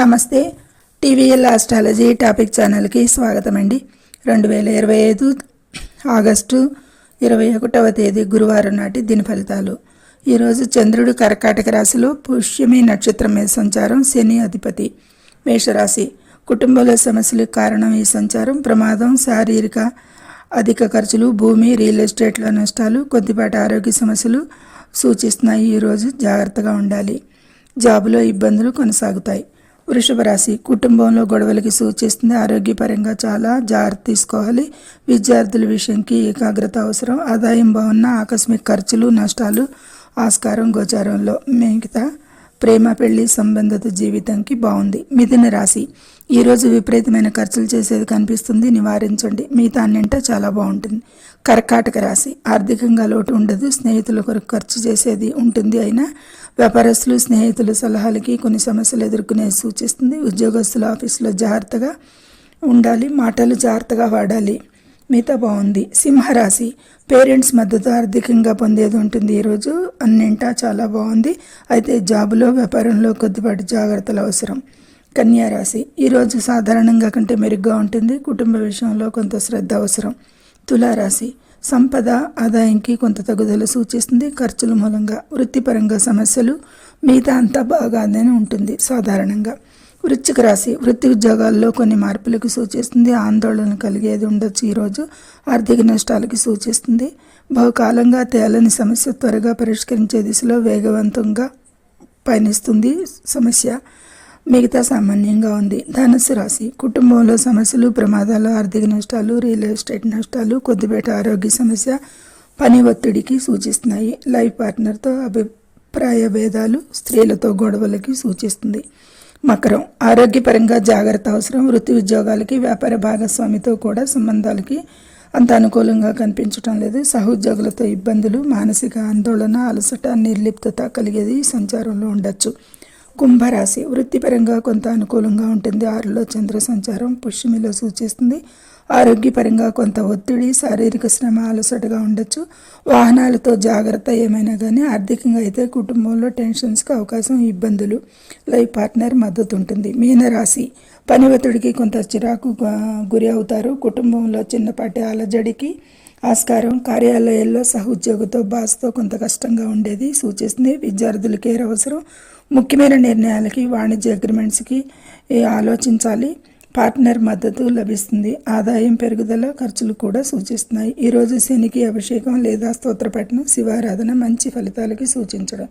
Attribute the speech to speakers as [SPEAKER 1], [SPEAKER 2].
[SPEAKER 1] నమస్తే. TVL astrology topic ఛానల్కి స్వాగతం అండి రెండు వేల ఇరవై ఐదు ఆగస్టు ఇరవై ఒకటవ తేదీ గురువారం నాటి దిన ఫలితాలు ఈరోజు చంద్రుడు కర్కాటక రాశిలో పుష్యమి నక్షత్రం మీద సంచారం శని అధిపతి మేషరాశి. కుటుంబంలో సమస్యలకు కారణం ఈ సంచారం ప్రమాదం శారీరక అధిక ఖర్చులు భూమి రియల్ ఎస్టేట్లో నష్టాలు కొద్దిపాటి ఆరోగ్య సమస్యలు సూచిస్తున్నాయి. ఈరోజు జాగ్రత్తగా ఉండాలి. జాబులో ఇబ్బందులు కొనసాగుతాయి. వృషభ రాశి కుటుంబంలో గొడవలకి సూచిస్తుంది ఆరోగ్యపరంగా చాలా జాగ్రత్త తీసుకోవాలి. విద్యార్థుల విషయంకి ఏకాగ్రత అవసరం. ఆదాయం బాగున్న ఆకస్మిక ఖర్చులు నష్టాలు ఆస్కారం గోచారంలో. మిగతా ప్రేమ పెళ్ళి సంబంధిత జీవితంకి బాగుంది. మిథున రాశి. ఈరోజు విపరీతమైన ఖర్చులు చేసేది కనిపిస్తుంది. నివారించండి. మిగతా అన్నింట చాలా బాగుంటుంది. కర్కాటక రాశి. ఆర్థికంగా లోటు ఉండదు. స్నేహితుల కొరకు ఖర్చు చేసేది ఉంటుంది అయినా వ్యాపారస్తులు స్నేహితుల సలహాలకి కొన్ని సమస్యలు ఎదుర్కొనేది సూచిస్తుంది. ఉద్యోగస్తుల ఆఫీసులో జాగ్రత్తగా ఉండాలి. మాటలు జాగ్రత్తగా వాడాలి. మిగతా బాగుంది. సింహరాశి. పేరెంట్స్ మద్దతు ఆర్థికంగా పొందేది ఉంటుంది. ఈరోజు అన్నింటా చాలా బాగుంది. అయితే జాబులో వ్యాపారంలో కొద్దిపాటి జాగ్రత్తలు అవసరం. కన్యారాశి ఈరోజు సాధారణంగా కంటే మెరుగ్గా ఉంటుంది. కుటుంబ విషయంలో కొంత శ్రద్ధ అవసరం. తులారాశి. సంపద ఆదాయంకి కొంత తగుదల సూచిస్తుంది. ఖర్చుల మూలంగా వృత్తిపరంగా సమస్యలు మిగతా అంతా బాగానే ఉంటుంది సాధారణంగా. వృశ్చిక రాశి వృత్తి ఉద్యోగాల్లో కొన్ని మార్పులకు సూచిస్తుంది. ఆందోళన కలిగేది ఉండొచ్చు ఈరోజు. ఆర్థిక నష్టాలకి సూచిస్తుంది. బహుకాలంగా తేలని సమస్య త్వరగా పరిష్కరించే దిశలో వేగవంతంగా పయనిస్తుంది సమస్య. మిగతా సామాన్యంగా ఉంది. ధనుసు రాశి కుటుంబంలో సమస్యలు ప్రమాదాలు ఆర్థిక నష్టాలు రియల్ ఎస్టేట్ నష్టాలు కొద్దిపేట ఆరోగ్య సమస్య పని ఒత్తిడికి సూచిస్తున్నాయి. లైఫ్ పార్ట్నర్తో అభిప్రాయ భేదాలు స్త్రీలతో గొడవలకి సూచిస్తుంది. మకరం. ఆరోగ్యపరంగా జాగ్రత్త అవసరం. వృత్తి ఉద్యోగాలకి వ్యాపార భాగస్వామితో కూడా సంబంధాలకి అంత అనుకూలంగా కనిపించటం లేదు. సహోద్యోగులతో ఇబ్బందులు మానసిక ఆందోళన అలసట నిర్లిప్తత కలిగేది సంచారంలో ఉండొచ్చు. కుంభరాశి. వృత్తిపరంగా కొంత అనుకూలంగా ఉంటుంది. ఆరులో చంద్ర సంచారం పుష్యమిలో సూచిస్తుంది. ఆరోగ్యపరంగా కొంత ఒత్తిడి శారీరక శ్రమ అలసటగా ఉండొచ్చు. వాహనాలతో జాగ్రత్త ఏమైనా కానీ ఆర్థికంగా అయితే కుటుంబంలో టెన్షన్స్కి అవకాశం ఇబ్బందులు లైఫ్ పార్ట్నర్ మద్దతు ఉంటుంది. మీనరాశి. పని ఒత్తిడికి కొంత చిరాకు గురి అవుతారు. కుటుంబంలో చిన్నపాటి అలజడికి ఆస్కారం కార్యాలయాల్లో సహోద్యోగితో బాస్తో కొంత కష్టంగా ఉండేది. సూచిస్తుంది విద్యార్థుల కేర్ అవసరం ముఖ్యమైన నిర్ణయాలకి వాణిజ్య అగ్రిమెంట్స్కి ఆలోచించాలి? పార్ట్నర్ మద్దతు లభిస్తుంది. ఆదాయం పెరుగుదల ఖర్చులు కూడా సూచిస్తున్నాయి. ఈరోజు శనికి అభిషేకం లేదా స్తోత్రపట్నం శివారాధన మంచి ఫలితాలకి సూచించడం.